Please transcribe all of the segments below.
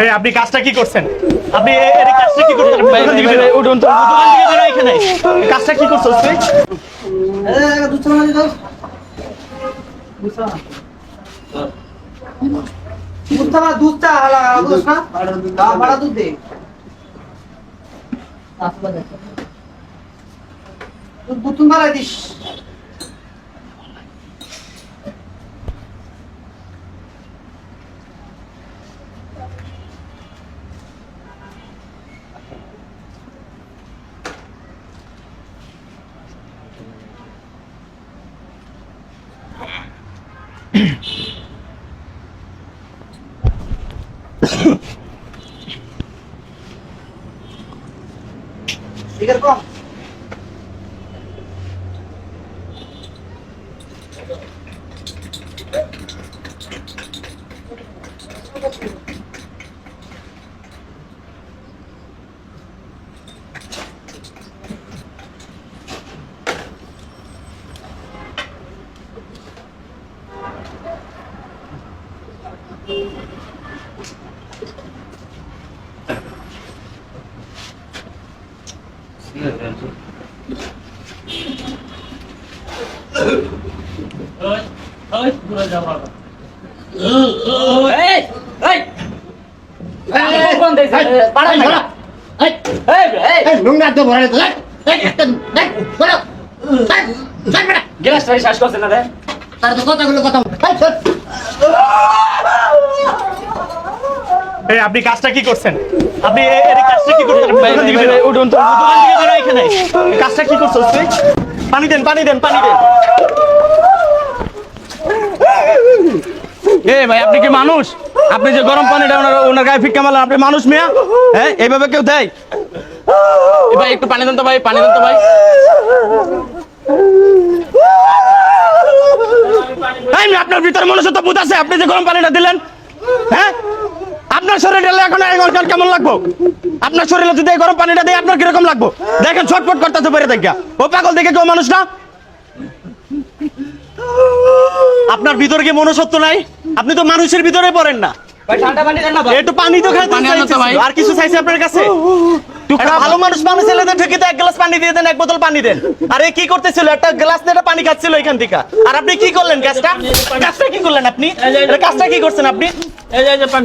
এই আপনি কাজটা কি করছেন আপনি এই কাজটা কি করছেন উঠুন তো এখানে কাজটা কি করছ তুই দুধ না দাও দুধ দে দুধ বুতুন বাড়াই দিস ঠিক আছে কম এই আপনি কাজটা কি করছেন আপনি এ- এর এই কাজটা কি করছেন? আপনি দোকান থেকে বেরো। উঠুন তো। এখানে। কাজটা কি করছ তুই পানি দেন পানি দেন পানি দেন। এ ভাই আপনি কি মানুষ? আপনি যে গরম পানিটা ওনার ওনার গায়ে ফিক্কা মারলেন। আপনি মানুষ মিয়া? হ্যাঁ এইভাবে কেউ দেয়? ভাই একটু পানি দেন তো ভাই পানি দেন তো ভাই। এই আপনার ভিতরে মনুষ্যত্ব বোধ আছে? আপনি যে গরম পানিটা দিলেন হ্যাঁ? আপনার শরীরে এখন এখন কেমন লাগবো? আপনার শরীরে যদি এই গরম পানিটা দেয় আপনার কীরকম লাগবো? দেখেন ছটফট করতেছে বেড়ে দেখা ও পাগল দেখে কেউ মানুষ না? আপনার ভিতর কি মনুষ্যত্ব নাই? আপনি তো মানুষের ভিতরে পড়েন না। একটু পানি তো খাই। আর কিছু চাইছে আপনার কাছে? ভালো মানুষ মানুষ ছেলেদের এক গ্লাস পানি দিয়ে দেন এক বোতল পানি দেন। আর কি করতেছিল? একটা গ্লাস নিয়ে পানি খাচ্ছিল এখান থেকে। আর আপনি কি করলেন কাজটা কাজটা কি করলেন আপনি? কাজটা কি করছেন আপনি?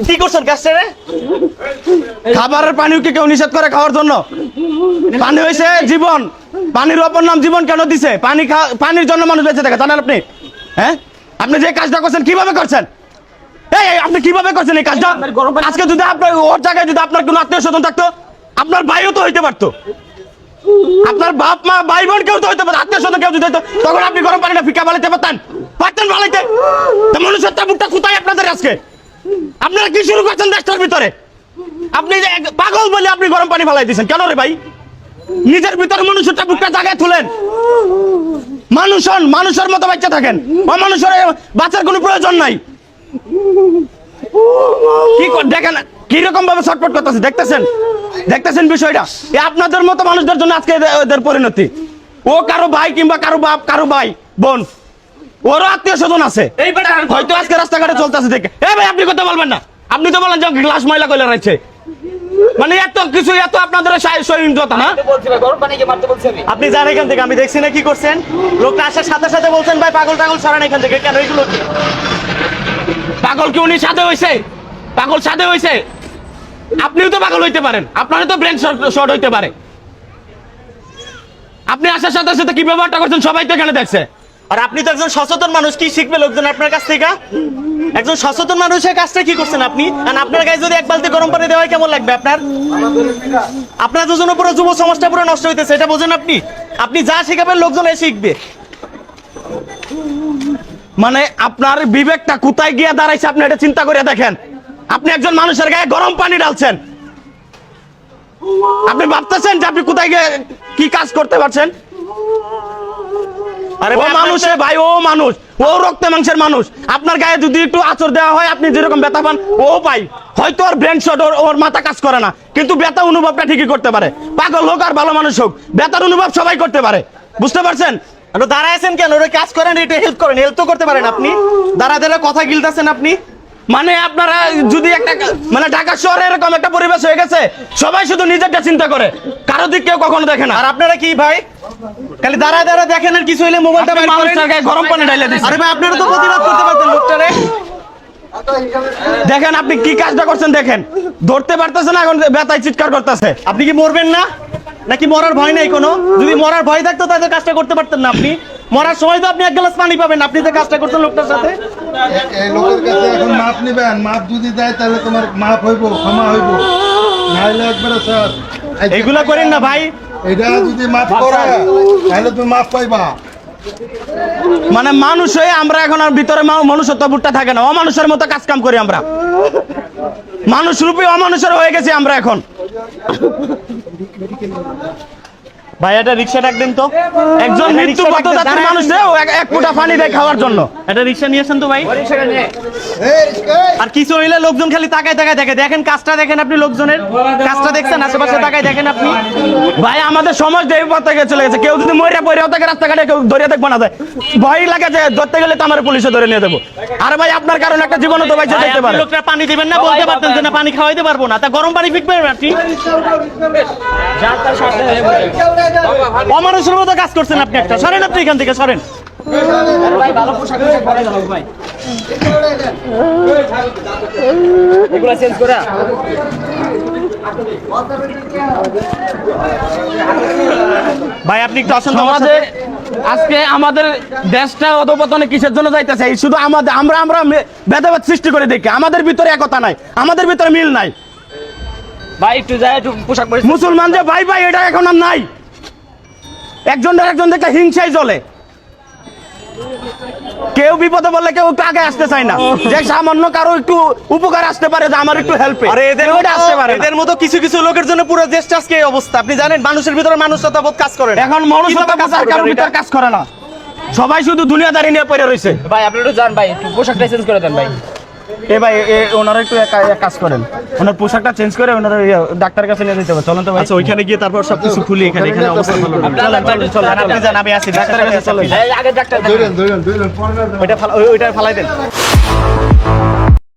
কি করছেন কাজটা রে? খাবারের পানিও কি কেউ নিষেধ করে খাওয়ার জন্য? পানি হয়েছে জীবন। পানির অপর নাম জীবন কেন দিছে? পানি পানির জন্য মানুষ বেঁচে থাকে জানেন আপনি? হ্যাঁ? আপনি যে কাজটা করছেন কীভাবে করছেন? এই এই, আপনি কীভাবে করছেন এই কাজটা? আজকে যদি আপনার ওর জায়গায় যদি আপনার কোনো আত্মীয় স্বজন থাকতো আপনার ভাইও তো হইতে পারতো। আপনার বাপ, মা ভাই বোন কেউ তো হইতে পারতো, আত্মীয় স্বজন কেউ যদি হইতো, তখন আপনি গরম পানিটা ফিকা বালাইতে পারতেন পারতেন বালাইতে তো মনুষ্যত্ব মুখটা কোথায় আপনাদের আজকে? আপনারা কি শুরু করছেন দেশটার ভিতরে? আপনি যে পাগল বলে আপনি গরম পানি ফালাই দিয়েছেন, কেন রে ভাই? নিজের ভিতরে মানুষটা বুকটা জায়গায় তুলেন। মানুষ হন মানুষের মতো বাচ্চা থাকেন। অমানুষের বাচ্চার কোনো প্রয়োজন নাই। কি দেখেন কীরকম ভাবে ছটফট করতেছে, দেখতেছেন? দেখতেছেন বিষয়টা? আপনাদের মতো মানুষদের জন্য আজকে এদের পরিণতি। ও কারও ভাই কিংবা কারও বাপ কারও ভাই বোন ওরও আত্মীয় স্বজন আছে হয়তো আজকে রাস্তাঘাটে চলতেছে দেখে। এ ভাই আপনি কথা বলবেন না। আপনি তো বলেন যে গ্লাস ময়লা কইলে রয়েছে মানে এত কিছু এত আপনাদের সহিংসতা না? আপনি যান এখান থেকে আমি দেখছি না কি করছেন। লোকটা আসার সাথে সাথে বলছেন ভাই পাগল টাগল সরান এখান থেকে। কেন এগুলো পাগল কি উনি সাথে হয়েছে পাগল সাথে হয়েছে আপনিও তো পাগল হইতে পারেন। আপনারও তো ব্রেন শর্ট হইতে পারে। আপনি আসার সাথে সাথে কি ব্যবহারটা করছেন সবাই তো এখানে দেখছে। আর আপনি তো একজন সচেতন মানুষ কি শিখবে লোকজন আপনার কাছ থেকে? একজন সচেতন মানুষের কাজটা কি করছেন আপনি? আর আপনার গায়ে যদি এক বালতি গরম পানি দেওয়া হয় কেমন লাগবে আপনার? আপনার দুজনের পুরো যুব সমাজটা পুরো নষ্ট হইতেছে এটা বোঝেন আপনি? আপনি যা শিখাবেন লোকজন এ শিখবে। মানে আপনার বিবেকটা কোথায় গিয়ে দাঁড়াইছে আপনি এটা চিন্তা করে দেখেন। আপনি একজন মানুষের গায়ে গরম পানি ঢালছেন। আপনি ভাবতেছেন যে আপনি কোথায় গিয়ে কি কাজ করতে পারছেন? আরে ও মানুষ ভাই ও মানুষ। ও রক্তে মাংসের মানুষ। আপনার গায়ে যদি একটু আচর দেওয়া হয় আপনি যেরকম ব্যথা পান ও পাই হয়তো ওর ব্রেন শট ওর ওর মাথা কাজ করে না। কিন্তু ব্যথা অনুভবটা ঠিকই করতে পারে। পাগল হোক আর ভালো মানুষ হোক ব্যথার অনুভব সবাই করতে পারে। বুঝতে পারছেন? দাঁড়ায় আছেন কেন? ওরা কাজ করেন এটা হেল্প করেন। হেল্প তো করতে পারেন আপনি। দাঁড়া দাঁড়া কথা গিলতেছেন আপনি। মানে আপনারা যদি একটা মানে ঢাকা শহরে এরকম একটা পরিবেশ হয়ে গেছে সবাই শুধু নিজেরটা চিন্তা করে। কারও দিক কেউ কখনো দেখে না। আর আপনারা কি ভাই? খালি দাঁড়ায় দাঁড়ায় দেখেন আর কিছু হইলে মোবাইলটা মানুষটাকে গরম পানি ঢাইলে দিচ্ছেন। আরে ভাই আপনারা তো প্রতিবাদ করতে পারতেন লোকটারে। দেখেন আপনি কি কাজটা করছেন দেখেন। ধরতে পারতেছে না এখন ব্যথায় চিৎকার করতেছে। আপনি কি মরবেন না? নাকি মরার ভয় নাই কোনো? যদি মরার ভয় থাকতো তাহলে কাজটা করতে পারতেন না আপনি। মরার সময় তো আপনি এক গ্লাস পানি পাবেন। আপনি তো কাজটা করতেন লোকটার সাথে। এই লোকের কাছে এখন মাপ নিবেন। মাপ যদি দেয় তাহলে তোমার মাপ হইব ক্ষমা হইব। একবারে স্যার এগুলা করেন না ভাই। এটা যদি মাপ করে তাহলে তুমি মাপ পাইবা। মানে মানুষ হয়ে আমরা এখন আর ভিতরে মা- মনুষ্যত্ব বুটটা থাকে না। অমানুষের মতো কাজ কাম করি আমরা। মানুষ রূপে অমানুষের হয়ে গেছি আমরা এখন। ভাই এটা রিক্সা ডাক দিন তো। একজন মৃত্যু রিকশা ডাক পথযাত্রী মানুষ দেও এক- ফোঁটা পানি দেয় খাওয়ার জন্য। একটা রিক্সা নিয়ে আসেন তো ভাই? আর কিছু হইলে লোকজন খালি তাকায় তাকায় দেখে দেখেন কাজটা দেখেন আপনি লোকজনের। কাজটা দেখছেন আশেপাশে তাকায় দেখেন আপনি। ভাই আমাদের সমাজ পথ চলে গেছে। কেউ যদি মরিয়া পরিয়া থাকে রাস্তাঘাটে কেউ ধরে দেখব না যায়। ভয় লাগে যে ধরতে গেলে তো আমার পুলিশে ধরে নিয়ে দেবো আর ভাই আপনার কারণে একটা জীবন তো ভাই, যেতে পারে। লোকটা পানি দিবেন না বলতে পারতেন যে না পানি খাওয়াইতে পারব না। তা গরম পানি ফিকবেন আপনি? অমানুষের মতো কাজ করছেন আপনি একটা। সরেন আপনি এখান থেকে সরেন। ভাই আপনি একটু আসেন সাথে। আজকে আমাদের দেশটা অধপতনে কিসের জন্য যাইতেছে? এই শুধু আমাদের আমরা আমরা ভেদাভেদ সৃষ্টি করে দেখি। আমাদের ভিতরে একতা নাই। আমাদের ভিতরে মিল নাই। ভাই একটু যায় একটু পোশাক মুসলমান যে ভাই ভাই এটা এখন আর নাই। একজন একজন দেখলে হিংসাই চলে কেউ বিপদে বললে কেউ একটু আগে আসতে চায় না। যে সামান্য কারও একটু উপকার আসতে পারে যে আমার একটু হেল্প আরে এদের আসতে পারে এদের মতো কিছু কিছু লোকের জন্য পুরো দেশটা আজকে এই অবস্থা। আপনি জানেন মানুষের ভিতরে মানুষতা বোধ কাজ করে না। এখন কাজ করবে কারোর ভিতর কাজ করে না। সবাই শুধু দুনিয়াদারি নিয়ে পড়ে রয়েছে। ভাই আপনি একটু যান ভাই একটু পোশাকটা চেঞ্জ করে দেন ভাই। এ ভাই এ ওনারা একটু এক এক কাজ করেন। ওনার পোশাকটা চেঞ্জ করে ওনারা ডাক্তার ডাক্তারের কাছে নিয়ে যেতে হবে। চলেন তো ভাই। আচ্ছা ওইখানে গিয়ে তারপর সবকিছু খুলি এখানে এখানে অবস্থা ভালো না। চলেন, চলেন, চলেন, আপনি যান আমি আসি ডাক্তারের কাছে চলেন। এই, আগে ডাক্তার ধরেন ধরেন ধরেন ওইটা ওইটা ফালাই দেন।